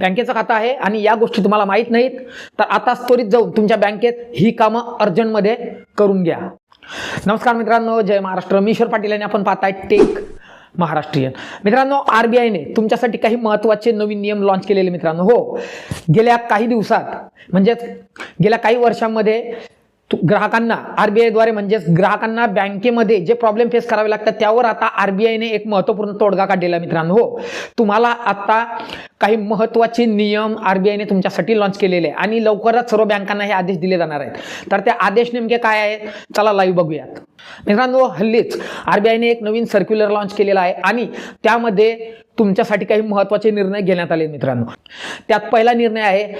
बँकेचं खातं आहे आणि या गोष्टी तुम्हाला माहीत नाहीत तर आता त्वरित जाऊन तुमच्या बँकेत ही कामं अर्जंटमध्ये करून घ्या. नमस्कार मित्रांनो जय महाराष्ट्र. मीश्वर पाटील यांनी आपण पाहताय टेक महाराष्ट्रीयन. मित्रांनो आर बी आयने तुमच्यासाठी काही महत्त्वाचे नवीन नियम लॉन्च केलेले मित्रांनो. हो गेल्या काही दिवसात म्हणजेच गेल्या काही वर्षांमध्ये तु- ग्राहकांना आरबीआयद्वारे म्हणजेच ग्राहकांना बँकेमध्ये जे प्रॉब्लेम फेस करावे लागतात त्यावर आता आरबीआयने एक महत्त्वपूर्ण तोडगा काढलेला मित्रांनो. हो तुम्हाला आता काही महत्त्वाचे नियम आर बी आयने तुमच्यासाठी लॉन्च केलेले आहे. आणि लवकरच सर्व बँकांना हे आदेश दिले जाणार आहेत. तर ते आदेश नेमके काय आहेत? चला लाईव्ह बघूयात. मित्रांनो हल्लीच आरबीआयने एक नवीन सर्क्युलर लॉन्च केलेला आहे आणि त्यामध्ये तुमच्यासाठी काही महत्त्वाचे निर्णय घेण्यात आले मित्रांनो. त्यात पहिला निर्णय आहे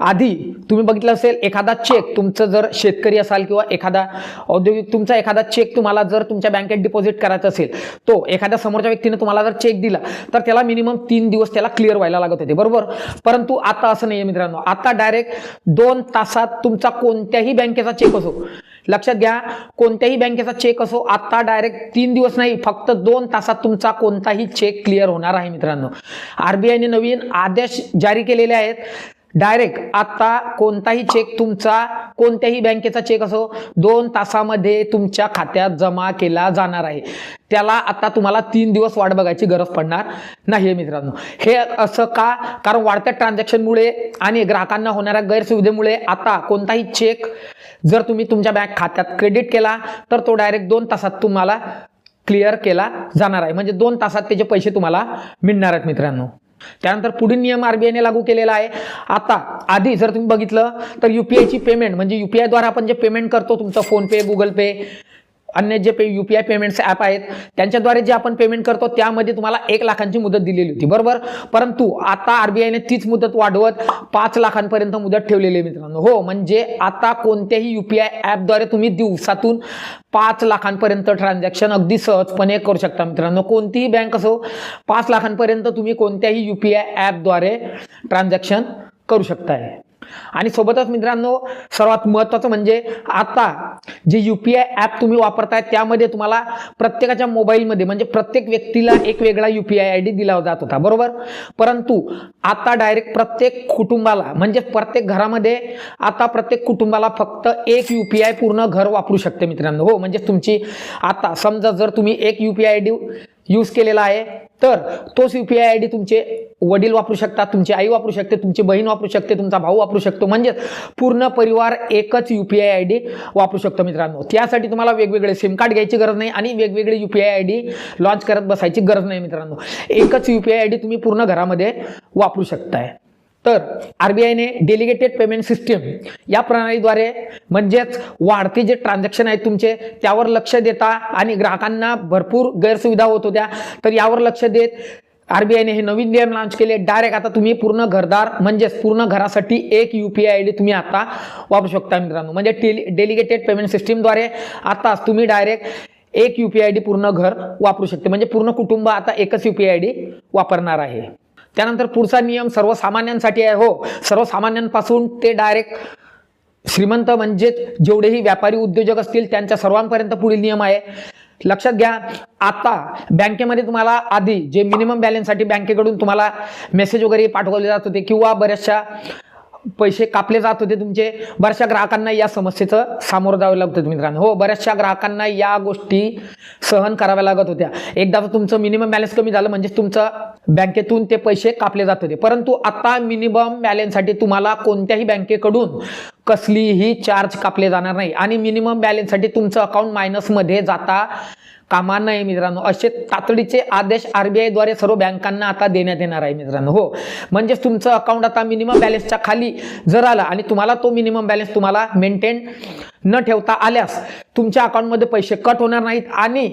आधी तुम्ही बघितलं असेल एखादा चेक तुमचं जर शेतकरी असाल किंवा एखादा औद्योगिक तुमचा एखादा चेक तुम्हाला जर तुमच्या बँकेत डिपॉझिट करायचा असेल तो एखाद्या समोरच्या व्यक्तीने तुम्हाला जर चेक दिला तर त्याला मिनिमम तीन दिवस त्याला क्लिअर व्हायला लागत होते. बरोबर? परंतु आता असं नाही आहे मित्रांनो. आता डायरेक्ट दोन तासात तुमचा कोणत्याही बँकेचा चेक असो. लक्षात घ्या कोणत्याही बँकेचा चेक असो आता डायरेक्ट तीन दिवस नाही फक्त दोन तासात तुमचा कोणताही चेक क्लिअर होणार आहे मित्रांनो. आरबीआयने नवीन आदेश जारी केलेले आहेत. डायरेक्ट आता कोणताही चेक तुमचा कोणत्याही बँकेचा चेक असो दोन तासामध्ये तुमच्या खात्यात जमा केला जाणार आहे. त्याला आता तुम्हाला तीन दिवस वाट बघायची गरज पडणार नाही आहे मित्रांनो. हे असं का? कारण वाढत्या ट्रान्झॅक्शनमुळे आणि ग्राहकांना होणाऱ्या गैरसुविधेमुळे आता कोणताही चेक जर तुम्ही तुमच्या बँक खात्यात क्रेडिट केला तर तो डायरेक्ट दोन तासात तुम्हाला क्लिअर केला जाणार आहे. म्हणजे दोन तासात त्याचे पैसे तुम्हाला मिळणार आहेत मित्रांनो. त्यानंतर पुढील नियम आरबीआयने लागू केलेला आहे. आता आधी जर तुम्ही बघितलं तर युपीआयची पेमेंट म्हणजे युपीआयद्वारे आपण जे पेमेंट करतो तुमचं फोनपे गुगल पे अन्य जे pay U P I payments app आहेत त्यांच्याद्वारे जे आपण पेमेंट करतो त्यामध्ये तुम्हाला एक लाखांची मुदत दिलेली होती. बरोबर? परंतु आता आरबीआयने तीच मुदत वाढवत पाच लाखांपर्यंत मुदत ठेवलेली आहे मित्रांनो. हो म्हणजे आता कोणत्याही यू पी आय ॲपद्वारे तुम्ही दिवसातून पाच लाखांपर्यंत ट्रान्झॅक्शन अगदी सहजपणे करू शकता मित्रांनो. कोणतीही बँक असो पाच लाखांपर्यंत तुम्ही कोणत्याही यू पी आय ॲपद्वारे ट्रान्झॅक्शन करू शकताय. आणि सोबतच मित्रांनो सर्वात महत्त्वाचं म्हणजे आता जे यू पी आय ॲप तुम्ही वापरताय त्यामध्ये तुम्हाला प्रत्येकाच्या मोबाईलमध्ये म्हणजे प्रत्येक व्यक्तीला एक वेगळा U P I I D दिला जात होता बरोबर? परंतु आता डायरेक्ट प्रत्येक कुटुंबाला म्हणजे प्रत्येक घरामध्ये आता प्रत्येक कुटुंबाला फक्त एक यू पी आय पूर्ण घर वापरू शकते मित्रांनो हो. म्हणजे तुमची आता समजा जर तुम्ही एक U P I I D use केलेला आहे तर तोच U P I I D तुमचे वडील वापरू शकतात तुमची आई वापरू शकते तुमची बहीण वापरू शकते तुमचा भाऊ वापरू शकतो. म्हणजेच पूर्ण परिवार एकच U P I I D वापरू शकतो मित्रांनो. त्यासाठी तुम्हाला वेगवेगळे सिम कार्ड घ्यायची गरज नाही आणि वेगवेगळे U P I I D launch करत बसायची गरज नाही मित्रांनो. एकच U P I I D तुम्ही पूर्ण घरामध्ये वापरू शकताय. तर आरबीआयने डेलिगेटेड पेमेंट सिस्टीम या प्रणालीद्वारे म्हणजेच वाढते जे ट्रान्झॅक्शन आहेत तुमचे त्यावर लक्ष देता आणि ग्राहकांना भरपूर गैरसुविधा होत होत्या. तर यावर लक्ष देत आरबीआयने हे नवीन नियम लॉन्च केले. डायरेक्ट आता तुम्ही पूर्ण घरदार म्हणजेच पूर्ण घरासाठी एक U P I I D तुम्ही आता वापरू शकता मित्रांनो. म्हणजे टेली डेलिगेटेड पेमेंट सिस्टीमद्वारे आताच तुम्ही डायरेक्ट एक यू पी आय डी पूर्ण घर वापरू शकते. म्हणजे पूर्ण कुटुंब आता एकच यू पी आय डी वापरणार आहे. त्यानंतर पुढचा नियम सर्वसामान्यांसाठी आहे हो. सर्वसामान्यांपासून ते डायरेक्ट श्रीमंत म्हणजेच जेवढेही व्यापारी उद्योजक असतील त्यांच्या सर्वांपर्यंत पुढील नियम आहे. लक्षात घ्या आता बँकेमध्ये तुम्हाला आधी जे मिनिमम बॅलन्ससाठी बँकेकडून तुम्हाला मेसेज वगैरे पाठवले जात होते किंवा बऱ्याचशा पैसे कापले जात होते तुमचे बऱ्याचशा ग्राहकांना या समस्येचं सामोरं जावं लागत होतं मित्रांनो. हो बऱ्याचशा ग्राहकांना या गोष्टी सहन कराव्या लागत होत्या. एकदा तर तुमचं मिनिमम बॅलन्स कमी झालं म्हणजे तुमचं बँकेतून ते पैसे कापले जात होते. परंतु आता मिनिमम बॅलन्ससाठी तुम्हाला कोणत्याही बँकेकडून कसलीही चार्ज कापले जाणार नाही. आणि मिनिमम बॅलन्ससाठी तुमचं अकाउंट मायनसमध्ये जाता कामा नाही मित्रांनो. असे तातडीचे आदेश आरबीआयद्वारे सर्व बँकांना आता देण्यात येणार आहे मित्रांनो. हो. म्हणजेच तुमचं अकाउंट आता मिनिमम बॅलन्सच्या खाली जर आला आणि तुम्हाला तो मिनिमम बॅलन्स तुम्हाला मेंटेन न ठेवता आल्यास तुमच्या अकाउंटमध्ये पैसे कट होणार नाहीत आणि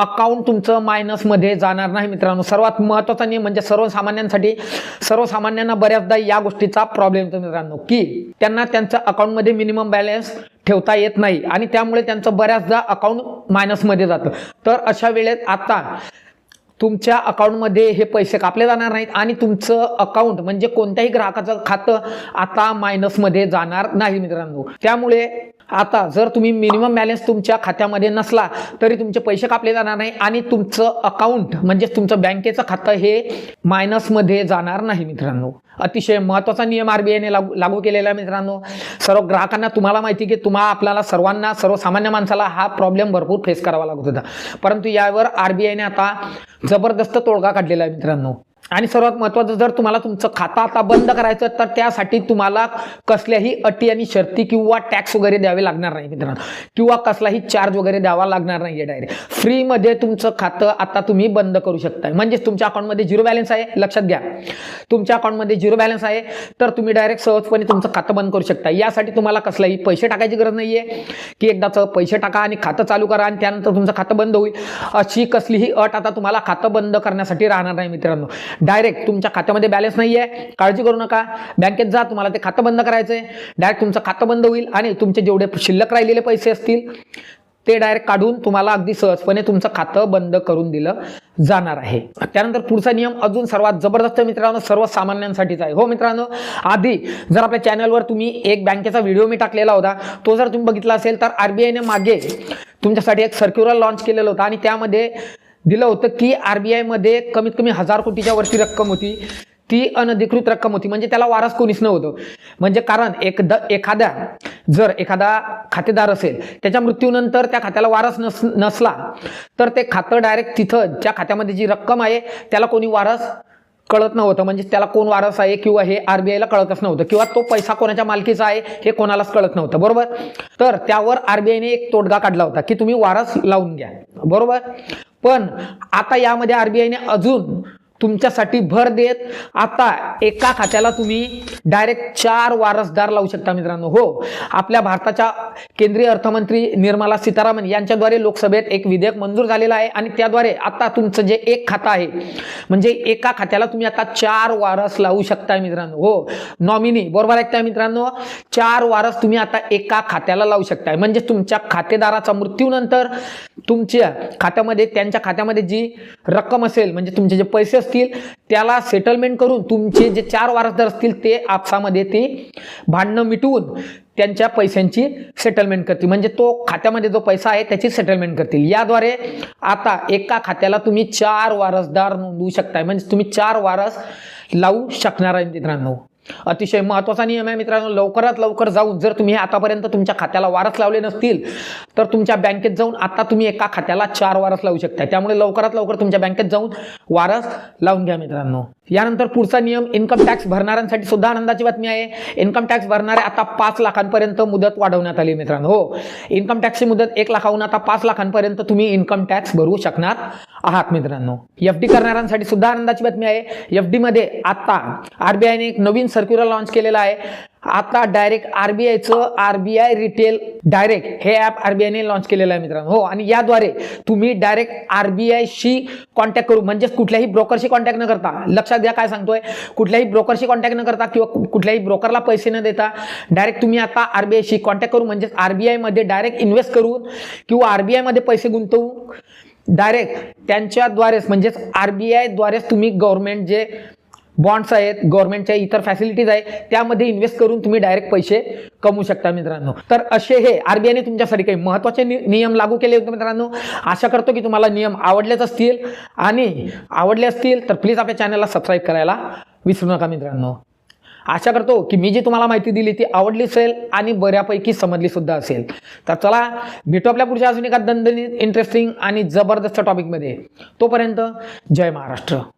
अकाउंट तुमचं मायनसमध्ये जाणार नाही मित्रांनो. सर्वात महत्त्वाचा नियम म्हणजे सर्वसामान्यांसाठी सर्वसामान्यांना बऱ्याचदा या गोष्टीचा प्रॉब्लेम येतो मित्रांनो की त्यांना त्यांच्या अकाउंटमध्ये मिनिमम बॅलन्स ठेवता येत नाही आणि त्यामुळे त्यांचं बऱ्याचदा अकाउंट मायनसमध्ये जातं. तर अशा वेळेत आता तुमच्या अकाउंटमध्ये हे पैसे कापले जाणार नाहीत आणि तुमचं अकाउंट म्हणजे कोणत्याही ग्राहकाचं खातं आता मायनसमध्ये जाणार नाही मित्रांनो. त्यामुळे आता जर तुम्ही मिनिमम बॅलन्स तुमच्या खात्यामध्ये नसला तरी तुमचे पैसे कापले जाणार नाही आणि तुमचं अकाउंट म्हणजेच तुमचं बँकेचं खातं हे मायनसमध्ये जाणार नाही मित्रांनो. अतिशय महत्त्वाचा नियम आर बी आयने लागू लागू केलेला आहे मित्रांनो. सर्व ग्राहकांना तुम्हाला माहिती की तुम्हा आपल्याला सर्वांना सर्वसामान्य माणसाला हा प्रॉब्लेम भरपूर फेस करावा लागत होता. परंतु यावर आर बी आयने आता जबरदस्त तोडगा काढलेला आहे मित्रांनो. आणि सर्वात महत्त्वाचं जर तुम्हाला तुमचं खातं आता बंद करायचं तर त्यासाठी तुम्हाला कसल्याही अटी आणि शर्ती किंवा टॅक्स वगैरे द्यावे लागणार नाही मित्रांनो. किंवा कसलाही चार्ज वगैरे द्यावा लागणार नाही डायरेक्ट फ्रीमध्ये तुमचं खातं आता तुम्ही बंद करू शकताय. म्हणजेच तुमच्या अकाउंटमध्ये झिरो बॅलन्स आहे लक्षात घ्या. तुमच्या अकाउंटमध्ये झिरो बॅलन्स आहे तर तुम्ही डायरेक्ट सहजपणे तुमचं खातं बंद करू शकता यासाठी तुम्हाला कसलाही पैसे टाकायची गरज नाही आहे की एकदाचं पैसे टाका आणि खातं चालू करा आणि त्यानंतर तुमचं खातं बंद होईल. अशी कसलीही अट आता तुम्हाला खातं बंद करण्यासाठी राहणार नाही मित्रांनो. डायरेक्ट तुमच्या खात्यामध्ये बॅलन्स नाही आहे काळजी करू नका. बँकेत जा तुम्हाला ते खातं बंद करायचं आहे डायरेक्ट तुमचं खातं बंद होईल आणि तुमचे जेवढे शिल्लक राहिलेले पैसे असतील ते डायरेक्ट काढून तुम्हाला अगदी सहजपणे तुमचं खातं बंद करून दिलं जाणार आहे. त्यानंतर पुढचा नियम अजून सर्वात जबरदस्त मित्रांनो सर्वसामान्यांसाठीच आहे. हो मित्रांनो आधी जर आपल्या चॅनलवर तुम्ही एक बँकेचा व्हिडिओ मी टाकलेला होता तो जर तुम्ही बघितला असेल तर आर बी आयने मागे तुमच्यासाठी एक सर्क्युलर लॉन्च केलेलं होतं आणि त्यामध्ये दिलं होतं की आर बी आयमध्ये कमीत कमी हजार कोटीच्या वरती रक्कम होती. ती अनधिकृत रक्कम होती. म्हणजे त्याला वारस कोणीच नव्हतं. म्हणजे कारण एक द एखाद्या जर एखादा खातेदार असेल त्याच्या मृत्यूनंतर त्या खात्याला वारस नस नसला तर ते खातं डायरेक्ट तिथं ज्या खात्यामध्ये जी रक्कम आहे त्याला कोणी वारस कळत नव्हतं. म्हणजे त्याला कोण वारस आहे किंवा हे आर बी आयला कळतच नव्हतं. किंवा तो पैसा कोणाच्या मालकीचा आहे हे कोणालाच कळत नव्हतं. बरोबर? तर त्यावर आर बी आयने एक तोडगा काढला होता की तुम्ही वारस लावून घ्या बरोबर? पण आता यामध्ये आर बी आयने अजून तुमच्यासाठी भर देत आता एका खात्याला तुम्ही डायरेक्ट चार वारसदार लावू शकता मित्रांनो. हो आपल्या भारताच्या केंद्रीय अर्थमंत्री निर्मला सीतारामन यांच्याद्वारे लोकसभेत एक विधेयक मंजूर झालेलं आहे आणि त्याद्वारे आता तुमचं जे एक खातं आहे म्हणजे एका खात्याला तुम्ही आता चार वारस लावू शकताय मित्रांनो. हो नॉमिनी बरोबर ऐकताय मित्रांनो? चार वारस तुम्ही आता एका खात्याला लावू शकताय. म्हणजे तुमच्या खातेदाराचा मृत्यूनंतर तुमच्या खात्यामध्ये त्यांच्या खात्यामध्ये जी रक्कम असेल म्हणजे तुमचे जे पैसे असतील त्याला सेटलमेंट करून तुमचे जे चार वारसदार असतील ते आपसामध्ये ते भांडणं मिटवून त्यांच्या पैशांची सेटलमेंट करतील. म्हणजे तो खात्यामध्ये जो पैसा आहे त्याची सेटलमेंट करतील. याद्वारे आता एका खात्याला तुम्ही चार वारसदार नोंदवू शकताय. म्हणजे तुम्ही चार वारस लावू शकणार आहे मित्रांनो. अतिशय महत्त्वाचा नियम आहे मित्रांनो. लवकरात लवकर जाऊन जर तुम्ही आतापर्यंत तुमच्या खात्याला वारस लावले नसतील तर तुमच्या बँकेत जाऊन आता तुम्ही एका खात्याला चार वारस लावू शकता त्यामुळे लवकरात लवकर तुमच्या बँकेत जाऊन वारस लावून घ्या मित्रांनो. यानंतर पुढचा नियम इन्कम टॅक्स भरणाऱ्यांसाठी सुद्धा आनंदाची बातमी आहे. इन्कम टॅक्स भरणारे आता पाच लाखांपर्यंत मुदत वाढवण्यात आली मित्रांनो. हो इन्कम टॅक्सची मुदत एक लाखाहून आता पाच लाखांपर्यंत तुम्ही इन्कम टॅक्स भरू शकणार आहात मित्रांनो. एफ डी करणाऱ्यांसाठी सुद्धा आनंदाची बातमी आहे. एफ डी मध्ये आता आरबीआयने एक नवीन सर्क्युलर लॉन्च केलेला आहे. आता डायरेक्ट आरबीआयचं आरबीआय रिटेल डायरेक्ट हे ॲप आरबीआयने लॉन्च केलेलं आहे मित्रांनो. हो आणि याद्वारे तुम्ही डायरेक्ट आरबीआयशी कॉन्टॅक्ट करू. म्हणजेच कुठल्याही ब्रोकरशी कॉन्टॅक्ट न करता. लक्षात घ्या काय सांगतोय. कुठल्याही ब्रोकरशी कॉन्टॅक्ट न करता किंवा कुठल्याही ब्रोकरला पैसे न देता डायरेक्ट तुम्ही आता आरबीआयशी कॉन्टॅक्ट करू. म्हणजेच आरबीआयमध्ये डायरेक्ट इन्व्हेस्ट करून किंवा आरबीआयमध्ये पैसे गुंतवू. डायरेक्ट त्यांच्याद्वारेच म्हणजेच आर बी आयद्वारेच तुम्ही गव्हर्नमेंट जे बॉन्ड्स आहेत गव्हर्नमेंटच्या इतर फॅसिलिटीज आहे त्यामध्ये इन्व्हेस्ट करून तुम्ही डायरेक्ट पैसे कमवू शकता मित्रांनो. तर असे हे आरबीआयने तुमच्यासाठी काही महत्त्वाचे नि- नियम लागू केले होते मित्रांनो. आशा करतो की तुम्हाला नियम आवडलेच असतील. आणि आवडले असतील तर प्लीज आपल्या चॅनलला सबस्क्राईब करायला विसरू नका मित्रांनो. आशा करतो की मी जी तुम्हाला माहिती दिली ती आवडली असेल आणि बऱ्यापैकी समजली सुद्धा असेल. तर चला भेटू आपल्या पुढच्या अजून एका दणदणीत इंटरेस्टिंग आणि जबरदस्त टॉपिकमध्ये तोपर्यंत जय महाराष्ट्र.